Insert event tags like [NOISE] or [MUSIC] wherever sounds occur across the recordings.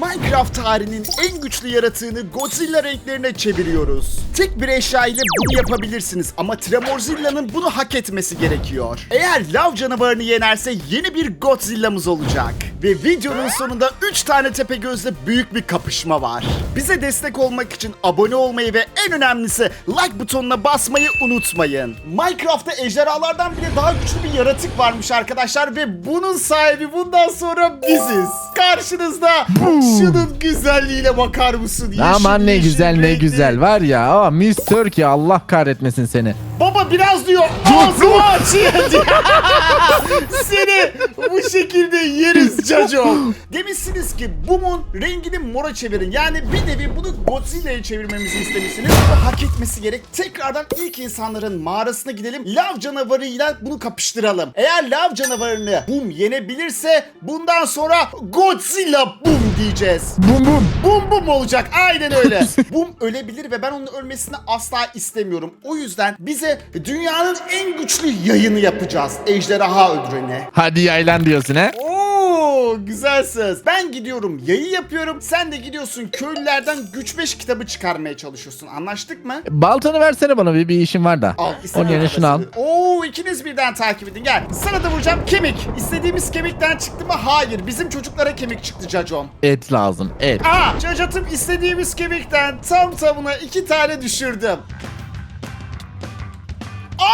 Minecraft tarihinin en güçlü yaratığını Godzilla renklerine çeviriyoruz. Tek bir eşya ile bunu yapabilirsiniz ama Tremorzilla'nın bunu hak etmesi gerekiyor. Eğer lav canavarını yenerse yeni bir Godzilla'mız olacak. Ve videonun sonunda 3 tane tepe gözle büyük bir kapışma var. Bize destek olmak için abone olmayı ve en önemlisi like butonuna basmayı unutmayın. Minecraft'ta ejderhalardan bile daha güçlü bir yaratık varmış arkadaşlar ve bunun sahibi bundan sonra biziz. Karşınızda şunun güzelliğine bakar mısın? Yeşil, Aman ne yeşil güzel ne güzel var ya. Aa, Miss Turkey Allah kahretmesin seni. Baba biraz diyor ağzımı diye. [LAUGHS] Seni bu şekilde yeriz Caco. Demişsiniz ki Boom'un rengini mora çevirin. Yani bir nevi bunu Godzilla'ya çevirmemizi istemişsiniz. Bu hak etmesi gerek. Tekrardan ilk insanların mağarasına gidelim. Lav canavarıyla bunu kapıştıralım. Eğer lav canavarını Boom yenebilirse bundan sonra Godzilla Boom diyeceğiz. Bum bum. Bum bum olacak aynen öyle. [LAUGHS] Bum ölebilir ve ben onun ölmesini asla istemiyorum. O yüzden bize dünyanın en güçlü yayını yapacağız. Ejderha öldüreni. Hadi yaylan diyorsun he? Oo güzel söz. Ben gidiyorum yayı yapıyorum. Sen de gidiyorsun köylülerden güç 5 kitabı çıkarmaya çalışıyorsun. Anlaştık mı? Baltanı versene bana bir, bir işim var da. Al Onun yerine şunu al. Oo ikiniz birden takip edin gel. Sana da vuracağım kemik. İstediğimiz kemikten çıktı mı? Hayır. Bizim çocuklara kemik çıktı Cacom. Et lazım et. Aa, Cacat'ım istediğimiz kemikten tam tamına iki tane düşürdüm.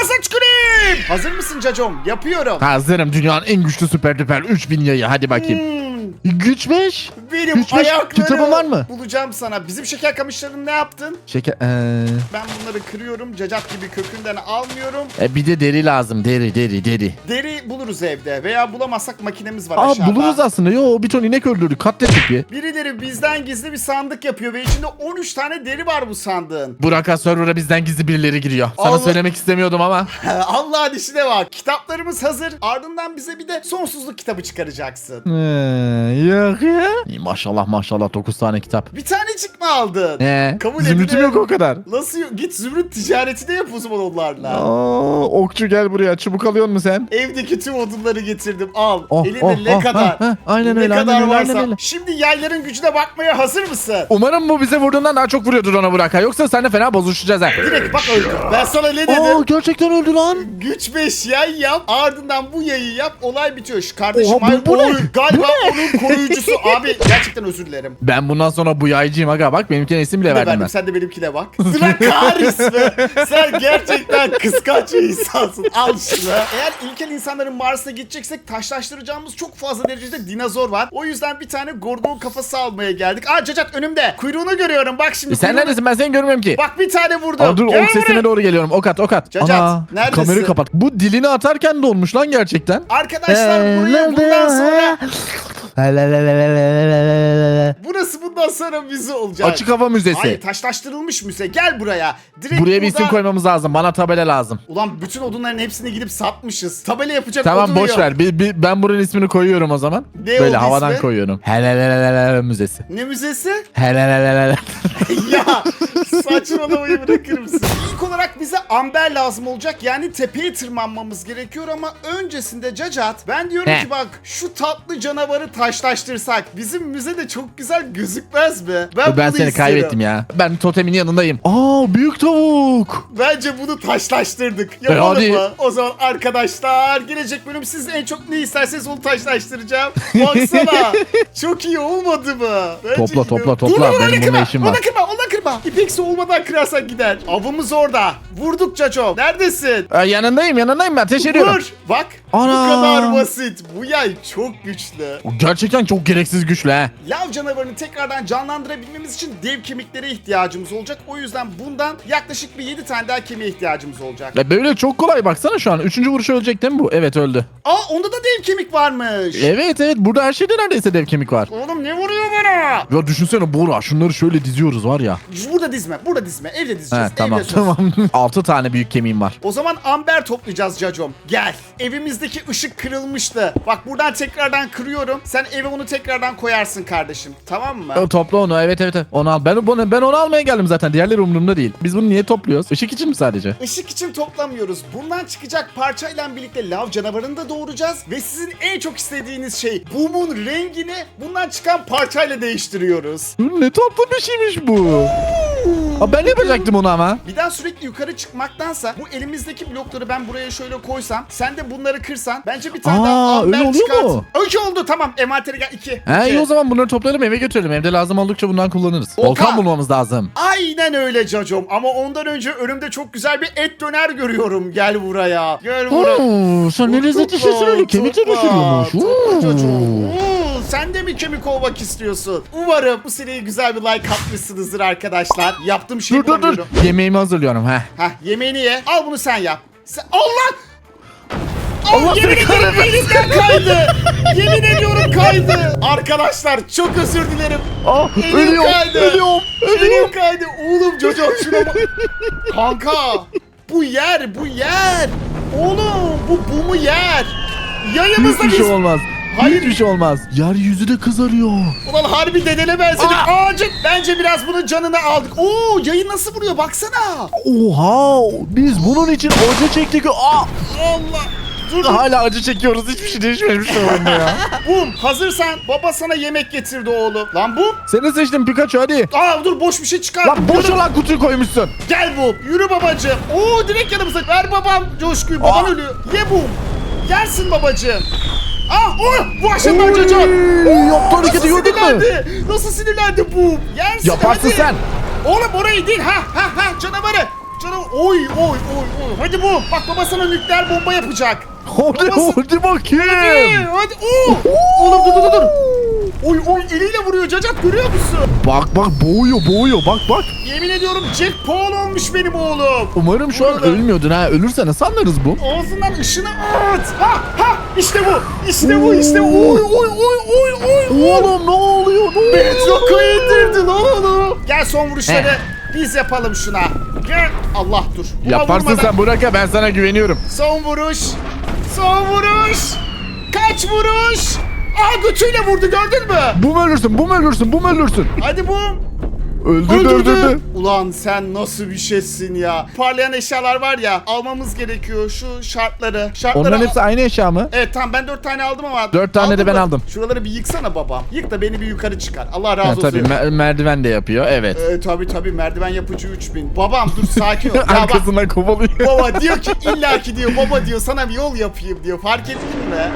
Ağza tüküreyim. Hazır mısın Cacom? Yapıyorum. Hazırım dünyanın en güçlü süper düper 3000 yayı hadi bakayım. Hmm, Güç 5. benim Güç beş ayakları kitabın var mı? bulacağım sana. Bizim şeker kamışlarını ne yaptın? Şeker ee, Ben bunları kırıyorum. Cacat gibi kökünden almıyorum. e, bir de deri lazım deri deri deri. Deri buluruz evde veya bulamazsak makinemiz var Aa aşağıda. buluruz aslında. Yo bir ton inek öldürdük katlettik bir. Birileri bizden gizli bir sandık yapıyor ve içinde 13 tane deri var bu sandığın. Burak'a server'a bizden gizli birileri giriyor. Sana Allah- söylemek istemiyordum ama. [LAUGHS] Allah'ın işine bak. Kitaplarımız hazır. Ardından bize bir de sonsuzluk kitabı çıkaracaksın. Ee, yok ya. Maşallah maşallah 9 tane kitap. Bir tanecik mi aldın? Ee, Kabul zümrütüm edilir. yok o kadar. Nasıl yok? Git zümrüt ticareti de yap o zaman onlarla. Aa, okçu gel buraya. Çubuk alıyor musun sen? Evdeki tüm odunları getirdim. Al. Oh, Elinde oh, ne oh, kadar? ha, ha, aynen ne öyle, kadar aynen öyle, varsa. aynen öyle. Şimdi yayların gücüne bakmaya hazır mısın? Umarım bu bize vurduğundan daha çok vuruyordur ona Burak ha. Yoksa seninle fena bozuşacağız ha. Direkt bak öldü. Ben sana ne Aa dedim? gerçekten öldü lan. Güç 5 yay yap. Ardından bu yayı yap. Olay bitiyor. Şu kardeşim Oha, bu- bu ne? galiba onun koruyucusu. [LAUGHS] Abi gerçekten özür dilerim. Ben bundan sonra bu yaycıyım aga bak benimkine isim bile verdim verdim. ben. Sen de benimkine bak. Sıra kahretme. Sen gerçekten kıskanç bir insansın. Al şunu. Eğer ilkel insanların Mars'a gideceksek taşlaştıracağımız çok fazla derecede dinozor var. O yüzden bir tane Gordon kafası almaya geldik. Aa Cacat önümde. Kuyruğunu görüyorum. Bak şimdi. E sen kuyruğunu- neredesin ben seni görmüyorum ki. Bak bir tane vurdum. Aa, dur ok sesine doğru geliyorum. Ok at ok at. Cacat, neredesin? kamerayı kapat. Bu dilini atarken de olmuş lan gerçekten. Arkadaşlar Ee, buraya bundan sonra burası bundan sonra müze olacak. Açık hava müzesi. Hayır taşlaştırılmış müze. Gel buraya. Direkt Buraya bir isim burada- koymamız lazım. Bana tabela lazım. Ulan bütün odunların hepsini gidip satmışız. Tabela yapacak Tamam odun boş yok. ver. Bir- ben buranın ismini koyuyorum o zaman. Ne Böyle oldu havadan ismi? koyuyorum. Helelelelele müzesi. Ne müzesi? Helelelelele. ya saçmalamayı bırakır mısın? İlk olarak bize amber lazım olacak. Yani tepeye tırmanmamız gerekiyor ama öncesinde Cacat ben diyorum He. ki bak şu tatlı canavarı taşlaştırsak bizim müzede çok güzel gözükmez mi? Ben, ben bunu seni istiyorum. kaybettim ya. Ben totemin yanındayım. Aa büyük tavuk. Bence bunu taşlaştırdık. Yapalım hadi. mı? O zaman arkadaşlar gelecek bölüm siz en çok ne isterseniz onu taşlaştıracağım. Baksana. [LAUGHS] çok iyi olmadı mı? Bence Topla, topla, topla. Dur, dur, Benim bununla kırma. işim var. kırma, onu kırma. İpeksi olmadan kırarsak gider. Avımız orada. Vurdukça çok. Neredesin? Aa, yanındayım yanındayım ben. Ateş ediyorum. Vur. Bak. Ana. Bu kadar basit. Bu yay çok güçlü. Gerçekten çok gereksiz güçlü ha. Lav canavarını tekrardan canlandırabilmemiz için dev kemiklere ihtiyacımız olacak. O yüzden bundan yaklaşık bir 7 tane daha kemiğe ihtiyacımız olacak. Ya böyle çok kolay baksana şu an. Üçüncü vuruşu ölecek değil mi bu? Evet öldü. Aa onda da dev kemik varmış. Evet evet burada her şeyde neredeyse dev kemik var. Oğlum ne vuruyor bana? Ya düşünsene Bora şunları şöyle diziyoruz var ya. Burada dizme, burada dizme. Evde dizeceğiz. He tamam söz. tamam. [LAUGHS] 6 tane büyük kemiğim var. O zaman amber toplayacağız Cacom. Gel. Evimizdeki ışık kırılmıştı. Bak buradan tekrardan kırıyorum. Sen eve onu tekrardan koyarsın kardeşim. Tamam mı? O, topla onu evet evet evet. onu al. Ben, bunu, ben onu almaya geldim zaten. Diğerleri umurumda değil. Biz bunu niye topluyoruz? Işık için mi sadece? Işık için toplamıyoruz. Bundan çıkacak parçayla birlikte lav canavarını da doğuracağız. Ve sizin en çok istediğiniz şey Boom'un rengini bundan çıkan parçayla değiştiriyoruz. Ne tatlı bir şeymiş bu. Aa, ben yapacaktım onu ama. Bir daha sürekli yukarı çıkmaktansa bu elimizdeki blokları ben buraya şöyle koysam sen de bunları kırsan bence bir tane Aa, daha amber öyle oluyor çıkart. mu? Öyle oldu tamam envantere gel iki. He İki. iyi o zaman bunları toplayalım eve götürelim. Evde lazım oldukça bundan kullanırız. Oha. Volkan bulmamız lazım. Aynen öyle cacom ama ondan önce önümde çok güzel bir et döner görüyorum. Gel buraya. Gel buraya. Oo, sen ne lezzetli Tutma, şeysin öyle kemik de tutma, düşürüyormuş. tutma. Oo. Oo, Sen de mi kemik olmak istiyorsun? Umarım bu seriye güzel bir like atmışsınızdır arkadaşlar. Yaptığım şeyi Dur dur dur. bulamıyorum. Yemeğimi hazırlıyorum he. Heh yemeğini ye. Al bunu sen yap. Sen... Allah! Allah Allah yemin seni ediyorum elimden kaydı. yemin ediyorum kaydı. Arkadaşlar çok özür dilerim. Ah Elim ölüyorum kaydı. ölüyorum Elim ölüyorum. kaydı. Oğlum çocuk şuna bak. Kanka bu yer bu yer. Oğlum bu bumu yer. Yayımızda Hiçbir biz... şey olmaz. Hayır. Hiçbir şey olmaz. Yeryüzü de kızarıyor. Ulan harbi dedene benzedik. Aa! Ağacın bence biraz bunun canını aldık. Oo yayın nasıl vuruyor baksana. Oha biz bunun için acı çektik. Aa, Allah. Dur dur. hala acı çekiyoruz. Hiçbir şey değişmemiş şu oyunda ya. [LAUGHS] Bum hazırsan baba sana yemek getirdi oğlum. Lan Bum. Seni seçtim Pikachu hadi. Aa dur boş bir şey çıkar. Lan boş Yürü. olan kutuyu koymuşsun. Gel Bum. Yürü babacığım. Oo direkt yanımıza. Ver babam coşkuyu. Baban Aa. ölüyor. Ye Bum. Yersin babacığım. Ah oh bu çocuğum. Oy, Yaptı hareketi Nasıl gördün mü? Nasıl sinirlendi Bum? Yersin Yaparsın hadi. sen. Oğlum orayı değil ha ha ha canavarı. Canavar. Oy oy oy oy. Hadi Bum. Bak baba sana nükleer bomba yapacak. Hadi Babası- hadi bakayım. hadi. Oo. Oğlum dur dur dur, dur. Oy oy eliyle vuruyor cacat görüyor musun? Bak bak boğuyor boğuyor bak bak. Yemin ediyorum Jack Paul olmuş benim oğlum. Umarım şu an Burada. ölmüyordun ha. Ölürse nasıl anlarız bu? Ağzından ışını at. Ha ha işte bu. İşte bu işte bu. Oy oy oy oy oy. Oğlum ne oluyor? Ne oluyor? Betroku indirdi lan onu. Gel son vuruşları biz yapalım şuna. Gel. Allah dur. Buna Yaparsın vurmadan- sen Burak ya ben sana güveniyorum. Son vuruş. Son vuruş. Kaç vuruş? Aa götüyle vurdu gördün mü? Bu mu ölürsün? Bu mu ölürsün? Bu mu ölürsün? Hadi bu. Öldürdü Öldürdü. öldürdü. Ulan sen nasıl bir şeysin ya. Parlayan eşyalar var ya almamız gerekiyor şu şartları. Şartları Onların hepsi aynı eşya mı? Evet tamam ben dört tane aldım ama. Dört tane de ben mı? aldım. Şuraları bir yıksana babam. Yık da beni bir yukarı çıkar. Allah razı olsun. tabii mer- merdiven de yapıyor evet. Ee, tabii tabii merdiven yapıcı 3000. Babam dur sakin ol. [LAUGHS] ya Arkasından kovalıyor. baba diyor ki illaki diyor baba diyor sana bir yol yapayım diyor. Fark ettin mi?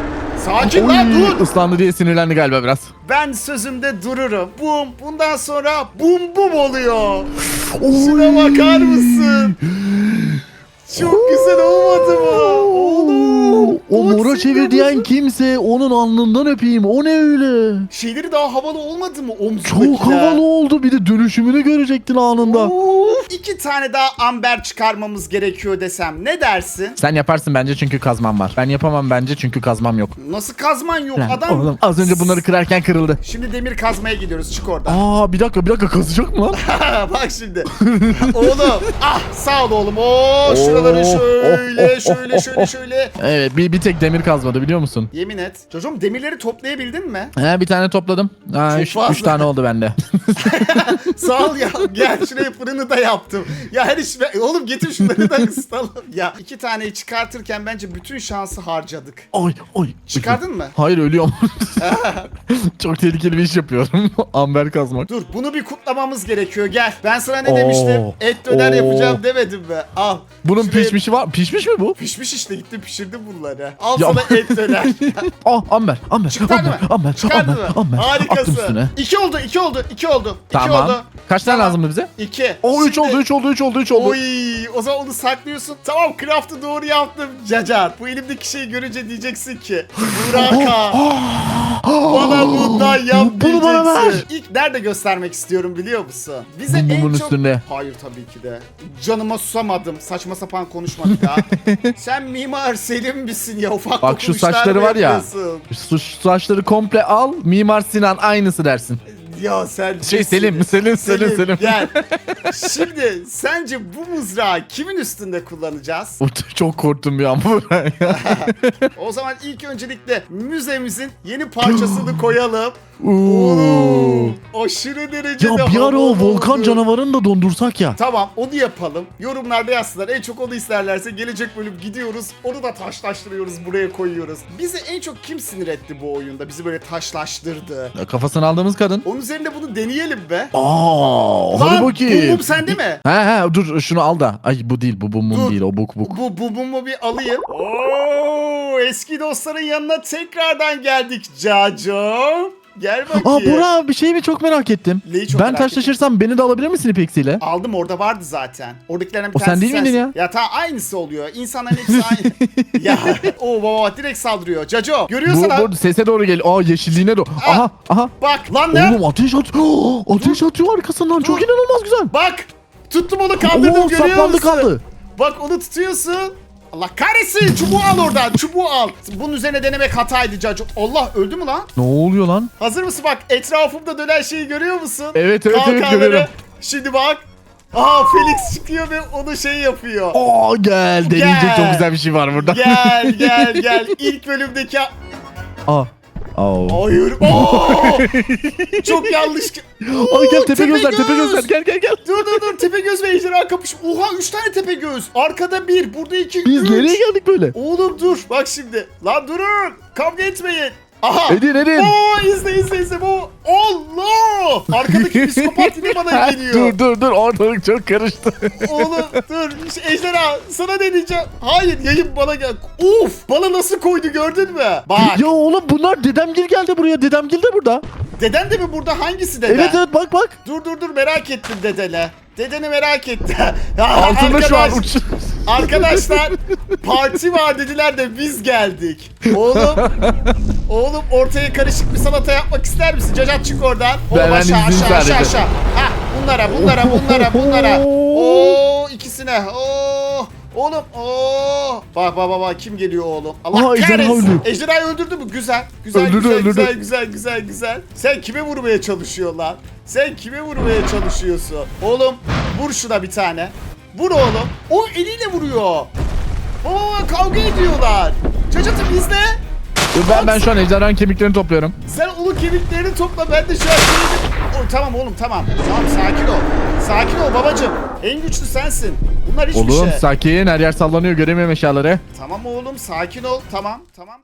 Sakin lan dur. ıslandı diye sinirlendi galiba biraz. Ben sözümde dururum. Bum. Bundan sonra bum bum oluyor. Şuna bakar mısın? Çok güzel olmadı mı? Oğlum. O mora Godzilla çevir diyen kimse onun alnından öpeyim. O ne öyle? Şeyleri daha havalı olmadı mı omzundakiler? Çok havalı oldu. Bir de dönüşümünü görecektin anında. Of, iki tane daha amber çıkarmamız gerekiyor desem ne dersin? Sen yaparsın bence çünkü kazmam var. Ben yapamam bence çünkü kazmam yok. Nasıl kazman yok Lan adam? oğlum az önce bunları kırarken kırıldı. Şimdi demir kazmaya gidiyoruz çık oradan. Aa bir dakika bir dakika kazacak mı lan? [LAUGHS] Bak şimdi. oğlum ah sağ ol oğlum. Oo şuraları Oo, şöyle oh, oh, şöyle oh, şöyle oh. şöyle. Evet bir, bir tek demir kazmadı biliyor musun? Yemin et. Çocuğum demirleri toplayabildin mi? He bir tane topladım. Ha, Çok üç, fazla. üç tane oldu bende. [LAUGHS] Sağ ol ya. Gel şuraya fırını da yaptım. Ya her iş oğlum getir şunları da ısıtalım. Ya iki taneyi çıkartırken bence bütün şansı harcadık. Oy oy. Çıkardın mı? Hayır ölüyorum. [LAUGHS] Çok tehlikeli bir iş yapıyorum. [LAUGHS] Amber kazmak. Dur bunu bir kutlamamız gerekiyor gel. Ben sana ne Oo. demiştim? Et döner Oo. yapacağım demedim mi? Al. Bunun Şuraya- pişmişi var. Pişmiş mi bu? Pişmiş işte gittim pişirdim bunları. Al Ya- sana et döner. [LAUGHS] Ah amber. Amber. Çıkardın amber. mı? Amber. Çıkardın amber. mı? Amber. Attım Harikasın. üstüne. İki oldu, iki oldu, iki oldu. İki Tamam. oldu. Kaç tane Tamam. lazımdı bize? İki. O 3 Şimdi- oldu 3 oldu 3 oldu 3 oldu. Oy, o zaman onu saklıyorsun. Tamam craft'ı doğru yaptım. Cacar, bu elimdeki şeyi görünce diyeceksin ki Buraka bana [GASPS] bundan yap Bunu bana ver. İlk nerede göstermek istiyorum biliyor musun? Bize Bu en çok... üstünde. Hayır tabii ki de. Canıma susamadım. Saçma sapan konuşmadık ha. [LAUGHS] Sen mimar Selim misin ya? Ufak Bak şu saçları var ya. şu saçları komple al. Mimar Sinan aynısı dersin. Ya sen Şey nesin? Selim, Selim, Selim, Selim. Gel. Şimdi sence bu mızrağı kimin üstünde kullanacağız? Çok korktum bir an. [LAUGHS] O zaman ilk öncelikle müzemizin yeni parçasını [GASPS] koyalım. Oo. Oğlum, aşırı derecede Ya bir ara o volkan oldu. canavarını da dondursak ya. Tamam onu yapalım. Yorumlarda yazsınlar. En çok onu isterlerse gelecek bölüm gidiyoruz. Onu da taşlaştırıyoruz buraya koyuyoruz. Bizi en çok kim sinir etti bu oyunda? Bizi böyle taşlaştırdı. Ya Kafasını aldığımız kadın. Onun üzerinde bunu deneyelim be. Aa, hadi Lan, bakayım. Bum bum sende mi? He he dur şunu al da. Ay bu değil bu bum bum Dur. değil o buk buk. Bu bu bu bir alayım. Oo, eski dostların yanına tekrardan geldik Caco. Gel Aa bakayım. Burak bir şey mi çok merak ettim. Neyi çok ben merak taşlaşırsam beni de alabilir misin İpeksi'yle? Aldım orada vardı zaten. Oradakilerden bir O sen tanesi değil miydin sensin. Ya tamam aynısı oluyor. İnsanların hepsi aynı. [LAUGHS] ya o baba direkt saldırıyor. Caco Bu, görüyorsun ha. bu sese doğru gel. Aa yeşilliğine doğru. Aa. Aha aha. Bak lan ne? Oğlum ateş atıyor. [GASPS] Ateş atıyor arkasından. Çok Dur. inanılmaz güzel. Bak tuttum onu kaldırdım Oo görüyor saplandı musun? kaldı. Bak onu tutuyorsun. Allah kahretsin çubuğu al oradan çubuğu al. Bunun üzerine denemek hataydı Caco. Allah öldü mü lan? Ne oluyor lan? Hazır mısın bak etrafımda dönen şeyi görüyor musun? Evet, evet, evet, Kalkanları. görüyorum. Şimdi bak. Aa Felix çıkıyor ve onu şey yapıyor. Aa gel. Deneyecek Gel. çok güzel bir şey var burada. Gel gel [LAUGHS] gel. İlk bölümdeki... Aa. [LAUGHS] Aa. Hayır. Oo! Çok yanlış. Oo, Ay gel tepe gözler tepe gözler gel gel gel. Dur dur dur tepe göz ve ejderha kapış. Oha 3 tane tepe göz. Arkada bir, burada 2, 3. Biz nereye geldik böyle? Oğlum dur. Bak şimdi. Lan durun. Kavga etmeyin. Aha. Edin edin. Oo izle izle izle bu. Allah! Arkadaki [LAUGHS] psikopat yine bana geliyor. dur dur dur ortalık çok karıştı. Oğlum dur Şu ejderha sana deneyeceğim. Hayır yayın bana gel. Uf bana nasıl koydu gördün mü? Bak ya oğlum bunlar dedemgil geldi buraya. Dedemgil de burada. deden de mi burada hangisi dede? Evet evet bak bak. Dur dur dur merak ettim dedene. Dedeni merak etti. [LAUGHS] Altında şu an uç. Arkadaşlar parti var dediler de biz geldik. Oğlum oğlum ortaya karışık bir salata yapmak ister misin? Cacat çık oradan. Oğlum Ben- aşağı izleyeyim aşağı aşağı sadece. aşağı. Ha bunlara bunlara bunlara bunlara. Oo ikisine. Oo Oğlum oo. Bak bak bak bak kim geliyor oğlum? Allah Aa, ejderha kahretsin. öldü. Ejderhayı öldürdü mü? Güzel. Güzel Öldürdü, güzel, öldürdü. güzel güzel güzel güzel. Sen kime vurmaya çalışıyorsun lan? Sen kime vurmaya çalışıyorsun? Oğlum vur şuna bir tane. Vur oğlum. O eliyle vuruyor. Oo kavga ediyorlar. Cacat'ım izle. Dur ben ben şu an ejderhanın kemiklerini topluyorum. Sen onun kemiklerini topla ben de şu an. O, tamam oğlum tamam. Tamam sakin ol. Sakin ol babacım. En güçlü sensin. Bunlar hiçbir Oğlum şey. sakin her yer sallanıyor göremiyorum eşyaları. Tamam oğlum sakin ol. Tamam tamam.